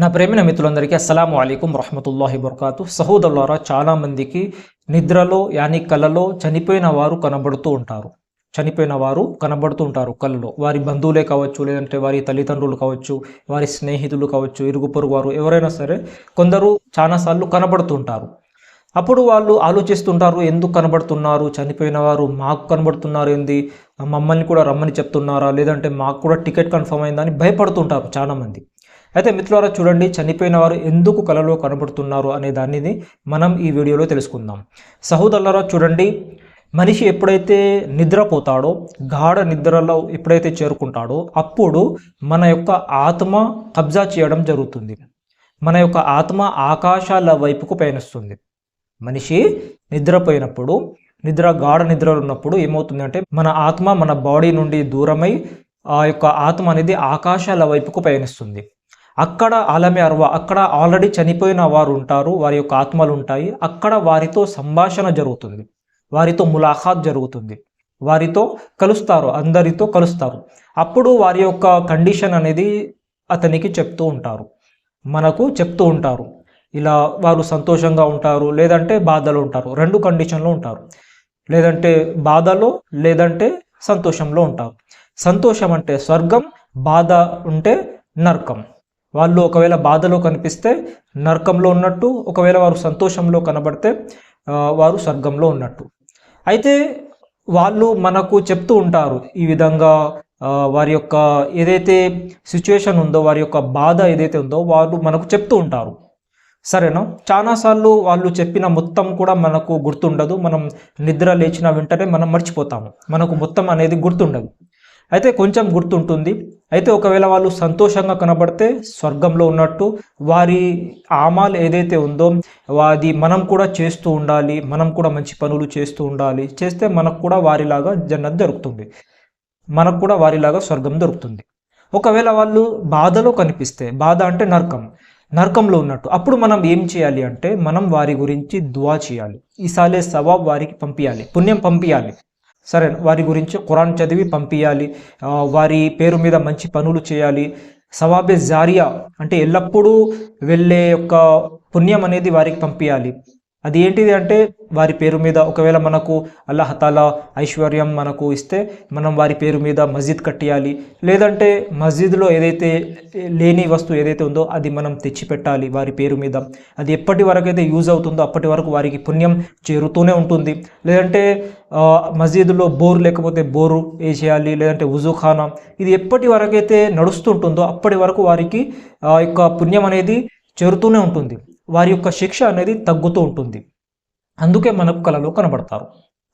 నా ప్రేమిన మిత్రులందరికీ అస్సలం అయికం రహమతుల్లాహి బర్కాతు. సహోదరులారా చాలామందికి నిద్రలో యాని కళలో చనిపోయిన వారు కనబడుతూ ఉంటారు. చనిపోయిన వారు కనబడుతూ ఉంటారు కళ్ళలో. వారి బంధువులే కావచ్చు లేదంటే వారి తల్లిదండ్రులు కావచ్చు వారి స్నేహితులు కావచ్చు ఇరుగు పొరుగు వారు ఎవరైనా సరే కొందరు చాలాసార్లు కనబడుతుంటారు అప్పుడు వాళ్ళు ఆలోచిస్తుంటారు ఎందుకు కనబడుతున్నారు? చనిపోయిన వారు మాకు కనబడుతున్నారు ఏంది? మమ్మల్ని కూడా రమ్మని చెప్తున్నారా? లేదంటే మాకు కూడా టికెట్ కన్ఫర్మ్ అయిందని భయపడుతుంటారు చాలామంది. అయితే మిత్రులారా చూడండి చనిపోయిన వారు ఎందుకు కలలో కనబడుతున్నారు అనే దానిని మనం ఈ వీడియోలో తెలుసుకుందాం. సహోదరులారా చూడండి మనిషి ఎప్పుడైతే నిద్రపోతాడో గాఢ నిద్రలో ఎప్పుడైతే చేరుకుంటాడో అప్పుడు మన యొక్క ఆత్మ కబ్జా చేయడం జరుగుతుంది. మన యొక్క ఆత్మ ఆకాశాల వైపుకు పయనిస్తుంది. మనిషి నిద్రపోయినప్పుడు నిద్ర గాఢ నిద్రలో ఉన్నప్పుడు ఏమవుతుందంటే మన ఆత్మ మన బాడీ నుండి దూరమై ఆ యొక్క ఆత్మ అనేది ఆకాశాల వైపుకు పయనిస్తుంది. అక్కడ ఆలమే అర్వ అక్కడ ఆల్రెడీ చనిపోయిన వారు ఉంటారు వారి యొక్క ఆత్మలు ఉంటాయి. అక్కడ వారితో సంభాషణ జరుగుతుంది. వారితో ములాఖాత్ జరుగుతుంది. వారితో కలుస్తారు అందరితో కలుస్తారు. అప్పుడు వారి యొక్క కండిషన్ అనేది అతనికి చెప్తూ ఉంటారు. మనకు చెప్తూ ఉంటారు. ఇలా వారు సంతోషంగా ఉంటారు లేదంటే బాధలో ఉంటారు. రెండు కండిషన్లో ఉంటారు. లేదంటే బాధలో లేదంటే సంతోషంలో ఉంటారు. సంతోషం అంటే స్వర్గం బాధ ఉంటే నరకం. వాళ్ళు ఒకవేళ బాధలో కనిపిస్తే నరకంలో ఉన్నట్టు ఒకవేళ వారు సంతోషంలో కనబడితే వారు స్వర్గంలో ఉన్నట్టు. అయితే వాళ్ళు మనకు చెప్తూ ఉంటారు ఈ విధంగా వారి యొక్క ఏదైతే సిచ్యువేషన్ ఉందో వారి యొక్క బాధ ఏదైతే ఉందో వాళ్ళు మనకు చెప్తూ ఉంటారు. సరేనా? చాలాసార్లు వాళ్ళు చెప్పిన మొత్తం కూడా మనకు గుర్తుండదు. మనం నిద్ర లేచిన వెంటనే మనం మర్చిపోతాము. మనకు మొత్తం అనేది గుర్తుండదు. అయితే కొంచెం గుర్తుంటుంది. అయితే ఒకవేళ వాళ్ళు సంతోషంగా కనబడితే స్వర్గంలో ఉన్నట్టు వారి ఆమాలు ఏదైతే ఉందో అది మనం కూడా చేస్తూ ఉండాలి మనం కూడా మంచి పనులు చేస్తూ ఉండాలి చేస్తే మనకు కూడా వారిలాగా జన్నత్ దొరుకుతుంది. మనకు కూడా వారిలాగా స్వర్గం దొరుకుతుంది. ఒకవేళ వాళ్ళు బాధలో కనిపిస్తే బాధ అంటే నరకం నరకంలో ఉన్నట్టు అప్పుడు మనం ఏం చేయాలి అంటే మనం వారి గురించి దువా చేయాలి. ఈసాలే సవాబ్ వారికి పంపించాలి పుణ్యం పంపించాలి సరే వారి గురించి ఖురాన్ చదివి పంపించాలి వారి పేరు మీద మంచి పనులు చేయాలి. సవాబే జారియా అంటే ఎల్లప్పుడూ వెళ్ళే యొక్క పుణ్యం అనేది వారికి పంపించాలి అది ఏంటిది అంటే వారి పేరు మీద ఒకవేళ మనకు అల్లహతాలా ఐశ్వర్యం మనకు ఇస్తే మనం వారి పేరు మీద మస్జిద్ కట్టియాలి. లేదంటే మస్జిద్లో ఏదైతే లేని వస్తువు ఏదైతే ఉందో అది మనం తెచ్చిపెట్టాలి వారి పేరు మీద. అది ఎప్పటి వరకు అయితే యూజ్ అవుతుందో అప్పటి వరకు వారికి పుణ్యం చేరుతూనే ఉంటుంది. లేదంటే మస్జిద్లో బోర్ లేకపోతే బోరు వేసేయాలి లేదంటే ఉజుఖానా ఇది ఎప్పటి వరకు అయితే నడుస్తుంటుందో అప్పటి వరకు వారికి యొక్క పుణ్యం అనేది చేరుతూనే ఉంటుంది. వారి యొక్క శిక్ష అనేది తగ్గుతూ ఉంటుంది. అందుకే మనకు కళలో కనబడతారు.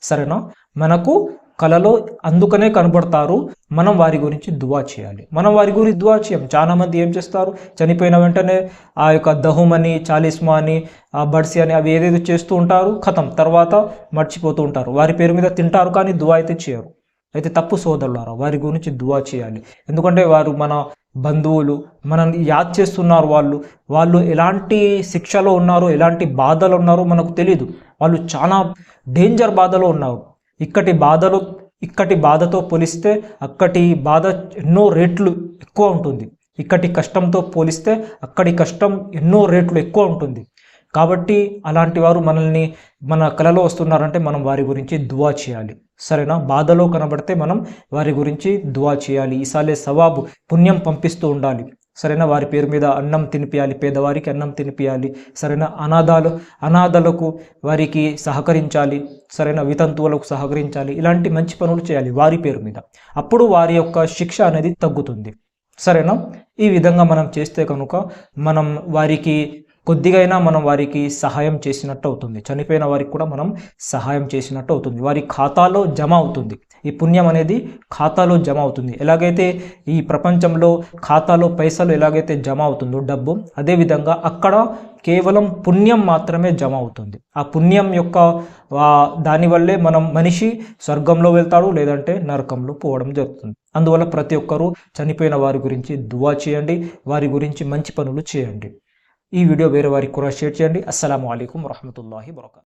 సరేనా? మనకు కళలో అందుకనే కనబడతారు. మనం వారి గురించి దువా చేయాలి. మనం వారి గురించి దువా చేయం. చాలామంది ఏం చేస్తారు? చనిపోయిన వెంటనే ఆ యొక్క దహుమ్ అని చాలిస్మా అని ఆ బడ్సి అని అవి ఏదేదో చేస్తూ ఉంటారు. కథం తర్వాత మర్చిపోతూ ఉంటారు. వారి పేరు మీద తింటారు కానీ దువా అయితే చేయరు. అయితే తప్పు సోదరులారా వారి గురించి దువా చేయాలి. ఎందుకంటే వారు మన బంధువులు మనల్ని యాద్ చేస్తున్నారు వాళ్ళు. వాళ్ళు ఎలాంటి శిక్షలో ఉన్నారో ఎలాంటి బాధలు ఉన్నారో మనకు తెలియదు వాళ్ళు చాలా డేంజర్ బాధలో ఉన్నారు. ఇక్కటి బాధలు ఇక్కటి బాధతో పోలిస్తే అక్కటి బాధ ఎన్నో రేట్లు ఎక్కువ ఉంటుంది. ఇక్కటి కష్టంతో పోలిస్తే అక్కడి కష్టం ఎన్నో రేట్లు ఎక్కువ ఉంటుంది. కాబట్టి అలాంటి వారు మనల్ని మన కళలో వస్తున్నారంటే మనం వారి గురించి దువా చేయాలి. సరేనా? బాధలో కనబడితే మనం వారి గురించి దువా చేయాలి. ఈసాలే సవాబు పుణ్యం పంపిస్తూ ఉండాలి. సరైన? వారి పేరు మీద అన్నం తినిపియాలి. పేదవారికి అన్నం తినిపియాలి. సరైన? అనాథాలు అనాథలకు వారికి సహకరించాలి. సరైన? వితంతువులకు సహకరించాలి. ఇలాంటి మంచి పనులు చేయాలి వారి పేరు మీద. అప్పుడు వారి యొక్క శిక్ష అనేది తగ్గుతుంది. సరేనా? ఈ విధంగా మనం చేస్తే కనుక మనం వారికి కొద్దిగైనా మనం వారికి సహాయం చేసినట్టు అవుతుంది చనిపోయిన వారికి కూడా మనం సహాయం చేసినట్టు అవుతుంది వారి ఖాతాలో జమ అవుతుంది. ఈ పుణ్యం అనేది ఖాతాలో జమ అవుతుంది. ఎలాగైతే ఈ ప్రపంచంలో ఖాతాలో పైసలు ఎలాగైతే జమ అవుతుందో డబ్బు అదేవిధంగా అక్కడ కేవలం పుణ్యం మాత్రమే జమ అవుతుంది. ఆ పుణ్యం యొక్క దానివల్లే మనం మనిషి స్వర్గంలో వెళ్తాడు లేదంటే నరకంలో పోవడం జరుగుతుంది. అందువల్ల ప్రతి ఒక్కరూ చనిపోయిన వారి గురించి దువా చేయండి. వారి గురించి మంచి పనులు చేయండి. ఈ వీడియో వేరే వారికి కూడా షేర్ చేయండి. అస్సలం అయికం వరహమూల వరకాతు